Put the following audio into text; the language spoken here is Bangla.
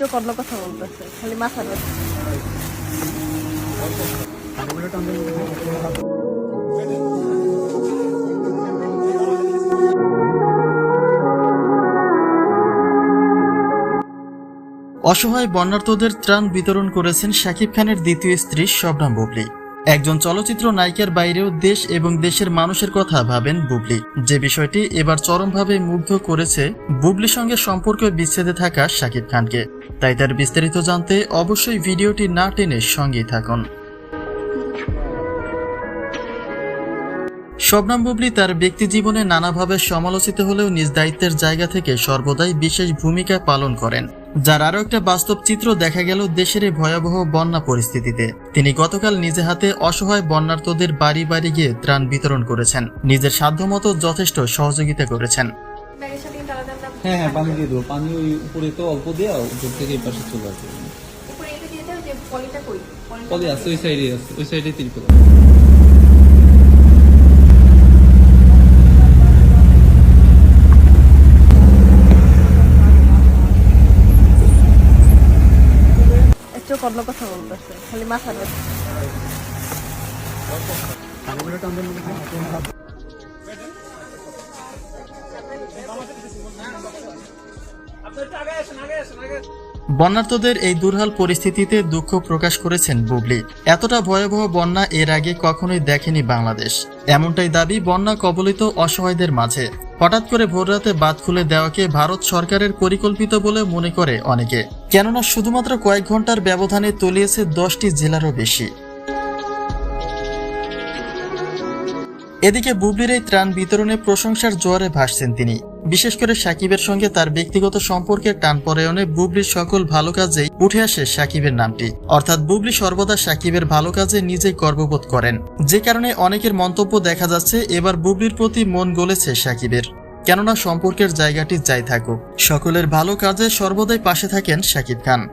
চোখ অন্য কথা বলতেছে, খালি মাথা অসহায় বন্যার্তদের ত্রাণ বিতরণ করেছেন শাকিব খানের দ্বিতীয় স্ত্রী শবনাম বুবলি। একজন চলচ্চিত্র নায়িকার বাইরেও দেশ এবং দেশের মানুষের কথা ভাবেন বুবলি। যে বিষয়টি এবার চরমভাবে মুগ্ধ করেছে বুবলির সঙ্গে সম্পর্ক বিচ্ছেদে থাকা শাকিব খানকে। তাই তার বিস্তারিত জানতে অবশ্যই ভিডিওটি না টেনে সঙ্গেই থাকুন। শবনাম বুবলি তার ব্যক্তি জীবনে নানাভাবে সমালোচিত হলেও নিজ দায়িত্বের জায়গা থেকে সর্বদাই বিশেষ ভূমিকা পালন করেন, যার আরও একটা বাস্তব চিত্র দেখা গেল দেশের এই ভয়াবহ বন্যা পরিস্থিতিতে। তিনি গতকাল নিজে হাতে অসহায় বন্যার্থদের বাড়ি বাড়ি গিয়ে ত্রাণ বিতরণ করেছেন, নিজের সাধ্যমতো যথেষ্ট সহযোগিতা করেছেন। হ্যাঁ হ্যাঁ পানি দিয়ে দেবো। পানি ওই উপরে তো অল্প দেওয়া উপর থেকে এই পাশে চলে আসবে। উপরে এটা দিয়ে দাও যে পলিটা কই? পলিটা পলি আছে ওই সাইডে আছে ওই সাইডে তিরপল চোখ অন্য কথা বলতেছে খালি মাথা ব্যথা বন্যার্তদের এই দুর্হাল পরিস্থিতিতে দুঃখ প্রকাশ করেছেন বুবলি। এতটা ভয়াবহ বন্যা এর আগে কখনোই দেখেনি বাংলাদেশ। এমনটাই দাবি বন্যা কবলিত অসহায়দের মাঝে। হঠাৎ করে ভোররাতে বাদ খুলে দেওয়াকে ভারত সরকারের পরিকল্পিত বলে মনে করে অনেকে। কেননা শুধুমাত্র কয়েক ঘণ্টার ব্যবধানে তলিয়েছে দশটি জেলারও বেশি। এদিকে বুবলির এই ত্রাণ বিতরণে প্রশংসার জোয়ারে ভাসছেন তিনি। বিশেষ করে সাকিবের সঙ্গে তার ব্যক্তিগত সম্পর্কের টান পরায়ণে বুবলির সকল ভালো কাজেই উঠে আসে সাকিবের নামটি। অর্থাৎ বুবলি সর্বদা সাকিবের ভালো কাজে নিজেই গর্ববোধ করেন। যে কারণে অনেকের মন্তব্য দেখা যাচ্ছে, এবার বুবলির প্রতি মন গলেছে সাকিবের। কেননা সম্পর্কের জায়গাটি যাই থাকুক, সকলের ভালো কাজে সর্বদাই পাশে থাকেন সাকিব খান।